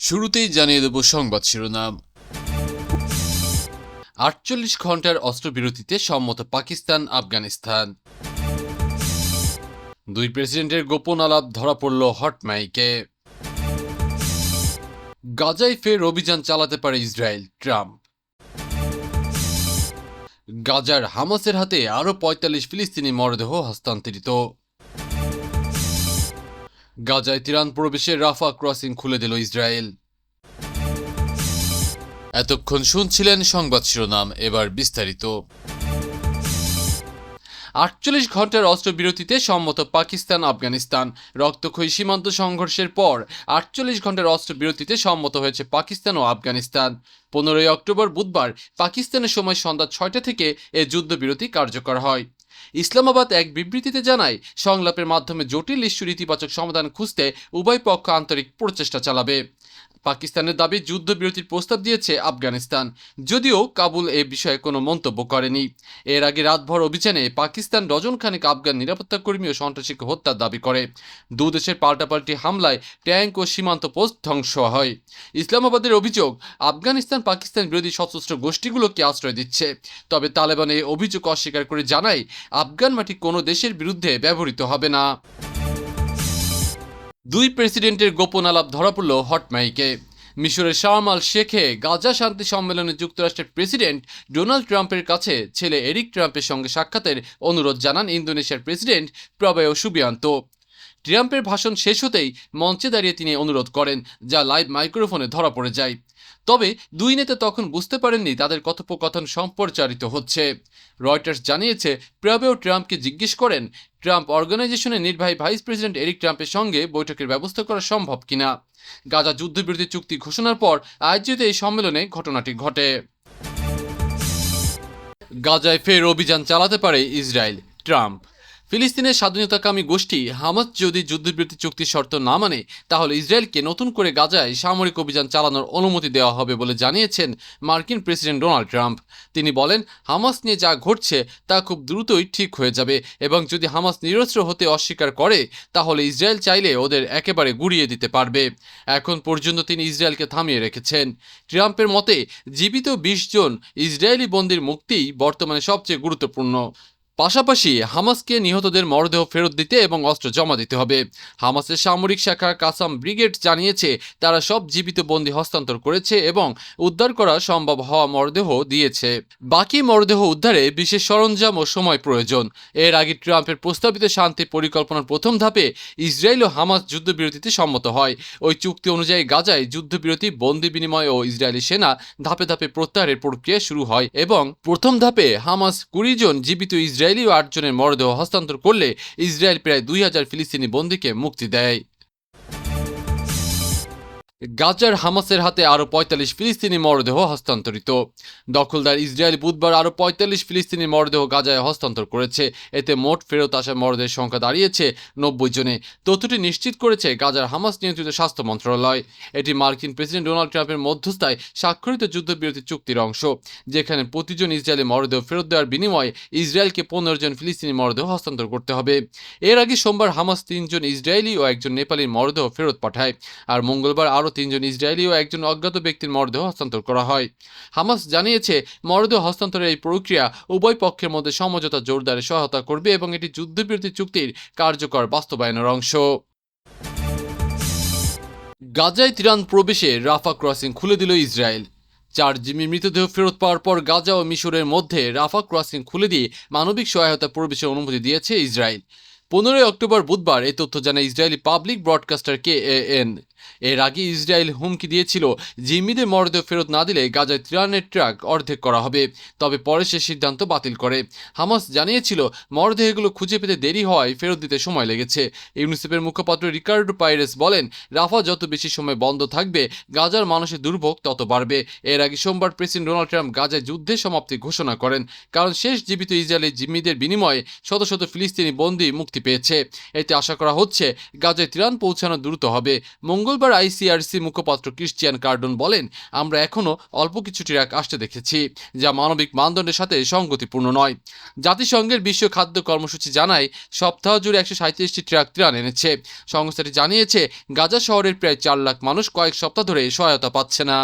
শুরুতেই জানিয়ে দেব সংবাদ শিরোনাম। আটচল্লিশ ঘণ্টার অস্ত্রবিরতিতে সম্মত পাকিস্তান, আফগানিস্তান। দুই প্রেসিডেন্টের গোপন আলাপ ধরা পড়ল হটমাইকে গাজায় ফের অভিযান চালাতে পারে ইসরায়েল, ট্রাম্প। গাজার হামাসের হাতে আরও পঁয়তাল্লিশ ফিলিস্তিনি মরদেহ হস্তান্তরিত। গাজায় তিরান প্রবেশে রাফা ক্রসিং খুলে দিল ইসরায়েল। এতক্ষণ শুনছিলেন সংবাদ শিরোনাম, এবার বিস্তারিত। আটচল্লিশ ঘণ্টার অস্ত্রবিরতিতে সম্মত পাকিস্তান, আফগানিস্তান। রক্তক্ষয়ী সীমান্ত সংঘর্ষের পর আটচল্লিশ ঘণ্টার অস্ত্রবিরতিতে সম্মত হয়েছে পাকিস্তান ও আফগানিস্তান। পনেরোই অক্টোবর বুধবার পাকিস্তানের সময় সন্ধ্যা ছয়টা থেকে এ যুদ্ধবিরতি কার্যকর হয়। ইসলামাবাদ এক বিবৃতিতে জানায়, সংলাপের মাধ্যমে জটিল ইস্যুর ইতিবাচক সমাধান খুঁজতে উভয় পক্ষ আন্তরিক প্রচেষ্টা চালাবে। পাকিস্তানের দাবি, যুদ্ধবিরতির প্রস্তাব দিয়েছে আফগানিস্তান, যদিও কাবুল এ বিষয়ে কোনো মন্তব্য করেনি। এর আগে রাতভর অভিযানে পাকিস্তান ডজন খানেক আফগান নিরাপত্তা কর্মী ও সন্ত্রাসীকে হত্যার দাবি করে। দু দেশের পাল্টাপাল্টি হামলায় ট্যাঙ্ক ও সীমান্ত পোস্ট ধ্বংস হয়। ইসলামাবাদের অভিযোগ, আফগানিস্তান পাকিস্তান বিরোধী সশস্ত্র গোষ্ঠীগুলোকে আশ্রয় দিচ্ছে। তবে তালেবান এই অভিযোগ অস্বীকার করে জানায় আফগান মাটি কোনো দেশের বিরুদ্ধে ব্যবহৃত হবে না। দুই প্রেসিডেন্টের গোপন আলাপ ধরা পড়ল হটমাইকে মিশরের আল শেখে গাজা শান্তি সম্মেলনে যুক্তরাষ্ট্রের প্রেসিডেন্ট ডোনাল্ড ট্রাম্পের কাছে ছেলে এরিক ট্রাম্পের সঙ্গে সাক্ষাতের অনুরোধ জানান ইন্দোনেশিয়ার প্রেসিডেন্ট প্রবয় সুবিয়ান্ত। ট্রাম্পের ভাষণ শেষ হতেই মঞ্চে দাঁড়িয়ে তিনি অনুরোধ করেন, যা লাইভ মাইক্রোফোনে ধরা পড়ে যায়। তবে দুই নেতা তখন বুঝতে পারেননি তাদের কথোপকথন সম্প্রচারিত হচ্ছে। রয়টার্স জানিয়েছে প্রবেও ট্রাম্পকে জিজ্ঞেস করেন, ট্রাম্প অর্গানাইজেশনের নির্বাহী ভাইস প্রেসিডেন্ট এরিক ট্রাম্পের সঙ্গে বৈঠকের ব্যবস্থা করা সম্ভব কিনা? গাজা যুদ্ধবিরতি চুক্তি ঘোষণার পর আয়োজিত এই সম্মেলনে ঘটনাটি ঘটে। গাজায় ফের অভিযান চালাতে পারে ইসরায়েল। ট্রাম্প ফিলিস্তিনের স্বাধীনতাকামী গোষ্ঠী হামাস যদি যুদ্ধবিরতি চুক্তির শর্ত না মানে তাহলে ইসরায়েলকে নতুন করে গাজায় সামরিক অভিযান চালানোর অনুমতি দেওয়া হবে বলে জানিয়েছেন মার্কিন প্রেসিডেন্ট ডোনাল্ড ট্রাম্প। তিনি বলেন, হামাস নিয়ে যা ঘটছে তা খুব দ্রুতই ঠিক হয়ে যাবে এবং যদি হামাস নিরস্ত্র হতে অস্বীকার করে, তাহলে ইসরায়েল চাইলে ওদের একেবারে গুড়িয়ে দিতে পারবে। এখন পর্যন্ত তিনি ইসরায়েলকে থামিয়ে রেখেছেন। ট্রাম্পের মতে, জীবিত বিশ জন ইসরায়েলি বন্দির মুক্তিই বর্তমানে সবচেয়ে গুরুত্বপূর্ণ। পাশাপাশি হামাসকে নিহতদের মরদেহ ফেরত দিতে এবং অস্ত্র জমা দিতে হবে। হামাসের সামরিক শাখা কাসাম ব্রিগেড জানিয়েছে, তারা সব জীবিত বন্দী হস্তান্তর করেছে এবং উদ্ধার করা সম্ভব হওয়া মরদেহ দিয়েছে। বাকি মরদেহ উদ্ধারে বিশেষ সরঞ্জাম ও সময় প্রয়োজন। এর আগে ট্রাম্পের প্রস্তাবিত শান্তি পরিকল্পনার প্রথম ধাপে ইসরায়েল ও হামাস যুদ্ধবিরতিতে সম্মত হয়। ওই চুক্তি অনুযায়ী গাজায় যুদ্ধবিরতি, বন্দি বিনিময় ও ইসরায়েলি সেনা ধাপে ধাপে প্রত্যাহারের প্রক্রিয়া শুরু হয় এবং প্রথম ধাপে হামাস কুড়ি জন জীবিত ইসরায়েলি ও আটজনের মরদেহ হস্তান্তর করলে ইসরায়েল প্রায় দুই হাজার ফিলিস্তিনি বন্দীকে মুক্তি দেয়। গাজার হামাসের হাতে আরও পঁয়তাল্লিশ ফিলিস্তিনি মরদেহ হস্তান্তরিত। দখলদার ইসরায়েল বুধবার আরও পঁয়তাল্লিশ ফিলিস্তিনি মরদেহ গাজায় হস্তান্তর করেছে। এতে মোট ফেরত আসা মরদেহের সংখ্যা দাঁড়িয়েছে নব্বই জনে। তথ্যটি নিশ্চিত করেছে গাজার হামাস নিয়ন্ত্রিত স্বাস্থ্য মন্ত্রণালয়। এটি মার্কিন প্রেসিডেন্ট ডোনাল্ড ট্রাম্পের মধ্যস্থায় স্বাক্ষরিত যুদ্ধবিরতি চুক্তির অংশ, যেখানে প্রতিজন ইসরায়েলি মরদেহ ফেরত দেওয়ার বিনিময়ে ইসরায়েলকে পনেরো জন ফিলিস্তিনি মরদেহ হস্তান্তর করতে হবে। এর আগে সোমবার হামাস তিনজন ইসরায়েলি ও একজন নেপালি মরদেহ ফেরত পাঠায়। আর মঙ্গলবার আরও তিনজন ইসরায়েলি ও একজন অজ্ঞাত ব্যক্তির মরদেহ হস্তান্তর করা হয়। হামাস জানিয়েছে, মরদেহ হস্তান্তরের এই প্রক্রিয়া উভয় পক্ষের মধ্যে সমঝোতা জোরদারে সহায়তা করবে এবং এটি যুদ্ধবিরতি চুক্তির কার্যকর বাস্তবায়নের অংশ। গাজায় তিরান প্রবেশে রাফা ক্রসিং খুলে দিল ইসরায়েল। চার জিমি মৃতদেহ ফেরত পাওয়ার পর গাজা ও মিশরের মধ্যে রাফা ক্রসিং খুলে দিয়ে মানবিক সহায়তা প্রবেশের অনুমতি দিয়েছে ইসরায়েল। পনেরোই অক্টোবর বুধবার এই তথ্য জানায় Israeli public broadcaster K A N. এর আগে ইসরায়েল হুমকি দিয়েছিল জিম্মিদের মরদেহ ফেরত না দিলে গাজায় ত্রাণের ট্রাক অর্ধেক করা হবে। তবে পরে সে সিদ্ধান্ত বাতিল করে। হামাস জানিয়েছিল, মরদেহগুলো খুঁজে পেতে দেরি হওয়ায় ফেরত দিতে সময় লেগেছে। ইউনিসেফের মুখপাত্র রিকার্ডো পাইরেস বলেন, রাফা যত বেশি সময় বন্ধ থাকবে, গাজার মানুষের দুর্ভোগ তত বাড়বে। এর আগে সোমবার প্রেসিডেন্ট ডোনাল্ড ট্রাম্প গাজায় যুদ্ধের সমাপ্তি ঘোষণা করেন। কারণ শেষ জীবিত ইসরায়েলি জিম্মিদের বিনিময়ে শত শত ফিলিস্তিনি বন্দী মুক্তি পেয়েছে। এতে আশা করা হচ্ছে, গাজায় ত্রাণ পৌঁছানো দ্রুত হবে। মঙ্গল মঙ্গলবার আইসিআরসি মুখপাত্র ক্রিশ্চিয়ান কার্ডন বলেন, আমরা এখনও অল্প কিছু ট্রাক আসতে দেখেছি, যা মানবিক মানদণ্ডের সাথে সংগতিপূর্ণ নয়। জাতিসংঘের বিশ্ব খাদ্য কর্মসূচি জানায়, সপ্তাহ জুড়ে একশো সাঁত্রিশটি ট্রাক ত্রাণ এনেছে। সংস্থাটি জানিয়েছে, গাজা শহরের প্রায় চার লাখ মানুষ কয়েক সপ্তাহ ধরে সহায়তা পাচ্ছে না।